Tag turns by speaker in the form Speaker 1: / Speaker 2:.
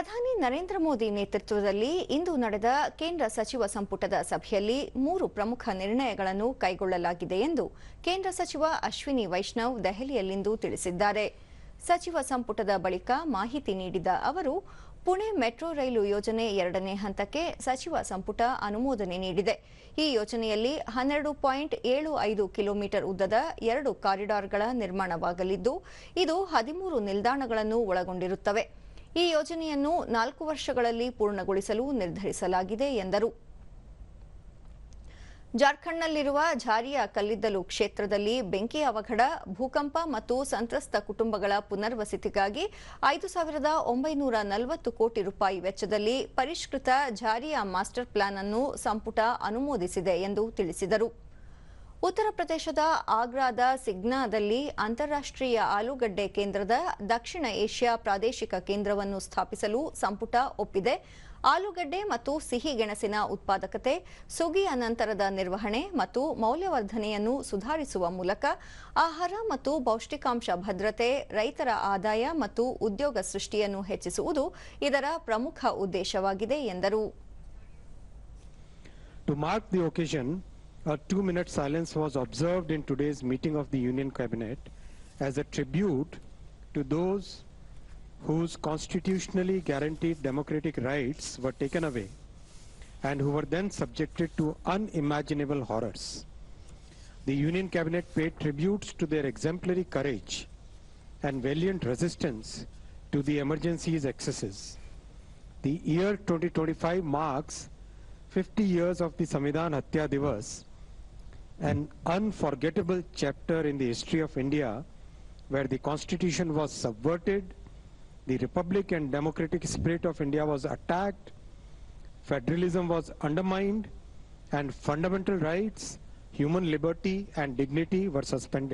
Speaker 1: ಪ್ರಧಾನಿ ನರೇಂದ್ರ ಮೋದಿ ನೇತೃತ್ವದಲ್ಲಿ ಇಂದು ನಡೆದ ಕೇಂದ್ರ ಸಚಿವ ಸಂಪುಟದ ಸಭೆಯಲ್ಲಿ ಮೂರು ಪ್ರಮುಖ ನಿರ್ಣಯಗಳನ್ನು ಕೈಗೊಳ್ಳಲಾಗಿದೆ ಎಂದು ಕೇಂದ್ರ ಸಚಿವ ಅಶ್ವಿನಿ ವೈಷ್ಣವ್ ದೆಹಲಿಯಲ್ಲಿಂದು ತಿಳಿಸಿದ್ದಾರೆ. ಸಚಿವ ಸಂಪುಟದ ಬಳಿಕ ಮಾಹಿತಿ ನೀಡಿದ ಅವರು, ಪುಣೆ ಮೆಟ್ರೋ ರೈಲು ಯೋಜನೆ ಎರಡನೇ ಹಂತಕ್ಕೆ ಸಚಿವ ಸಂಪುಟ ಅನುಮೋದನೆ ನೀಡಿದೆ. ಈ ಯೋಜನೆಯಲ್ಲಿ ಹನ್ನೆರಡು ಪಾಯಿಂಟ್ ಏಳು ಐದು ಕಿಲೋಮೀಟರ್ ಉದ್ದದ ಎರಡು ಕಾರಿಡಾರ್ಗಳ ನಿರ್ಮಾಣವಾಗಲಿದ್ದು, ಇದು ಹದಿಮೂರು ನಿಲ್ದಾಣಗಳನ್ನು ಒಳಗೊಂಡಿರುತ್ತವೆ. ಈ ಯೋಜನೆಯನ್ನು ನಾಲ್ಕು ವರ್ಷಗಳಲ್ಲಿ ಪೂರ್ಣಗೊಳಿಸಲು ನಿರ್ಧರಿಸಲಾಗಿದೆ ಎಂದರು. ಜಾರ್ಖಂಡ್ನಲ್ಲಿರುವ ಝಾರಿಯ ಕಲ್ಲಿದ್ದಲು ಕ್ಷೇತ್ರದಲ್ಲಿ ಬೆಂಕಿ ಅವಘಡ, ಭೂಕಂಪ ಮತ್ತು ಸಂತ್ರಸ್ತ ಕುಟುಂಬಗಳ ಪುನರ್ವಸತಿಗಾಗಿ ಐದು ಸಾವಿರದ ಒಂಬೈನೂರ ನಲವತ್ತು ಕೋಟಿ ರೂಪಾಯಿ ವೆಚ್ಚದಲ್ಲಿ ಪರಿಷ್ಕೃತ ಝಾರಿಯ ಮಾಸ್ಟರ್ ಪ್ಲಾನ್ ಅನ್ನು ಸಂಪುಟ ಅನುಮೋದಿಸಿದೆ ಎಂದು ತಿಳಿಸಿದರು. ಉತ್ತರ ಪ್ರದೇಶದ ಆಗ್ರಾದ ಸಿಗ್ನಾದಲ್ಲಿ ಅಂತಾರಾಷ್ಟ್ರೀಯ ಆಲೂಗಡ್ಡೆ ಕೇಂದ್ರದ ದಕ್ಷಿಣ ಏಷ್ಯಾ ಪ್ರಾದೇಶಿಕ ಕೇಂದ್ರವನ್ನು ಸ್ಥಾಪಿಸಲು ಸಂಪುಟ ಒಪ್ಪಿದೆ. ಆಲೂಗಡ್ಡೆ ಮತ್ತು ಸಿಹಿ ಗೆಣಸಿನ ಉತ್ಪಾದಕತೆ ಸುಗಿಯ ನಂತರದ ನಿರ್ವಹಣೆ ಮತ್ತು ಮೌಲ್ಯವರ್ಧನೆಯನ್ನು ಸುಧಾರಿಸುವ ಮೂಲಕ ಆಹಾರ ಮತ್ತು ಪೌಷ್ಟಿಕಾಂಶ ಭದ್ರತೆ, ರೈತರ ಆದಾಯ ಮತ್ತು ಉದ್ಯೋಗ ಸೃಷ್ಟಿಯನ್ನು ಹೆಚ್ಚಿಸುವುದು ಇದರ ಪ್ರಮುಖ ಉದ್ದೇಶವಾಗಿದೆ ಎಂದರು.
Speaker 2: A two-minute silence was observed in today's meeting of the Union Cabinet as a tribute to those whose constitutionally guaranteed democratic rights were taken away and who were then subjected to unimaginable horrors. The Union Cabinet paid tributes to their exemplary courage and valiant resistance to the emergency's excesses. The year 2025 marks 50 years of the Samvidhan Hatya Divas, an unforgettable chapter in the history of India where the constitution was subverted, the republic and democratic spirit of India was attacked, federalism was undermined, and fundamental rights, human liberty and dignity were suspended.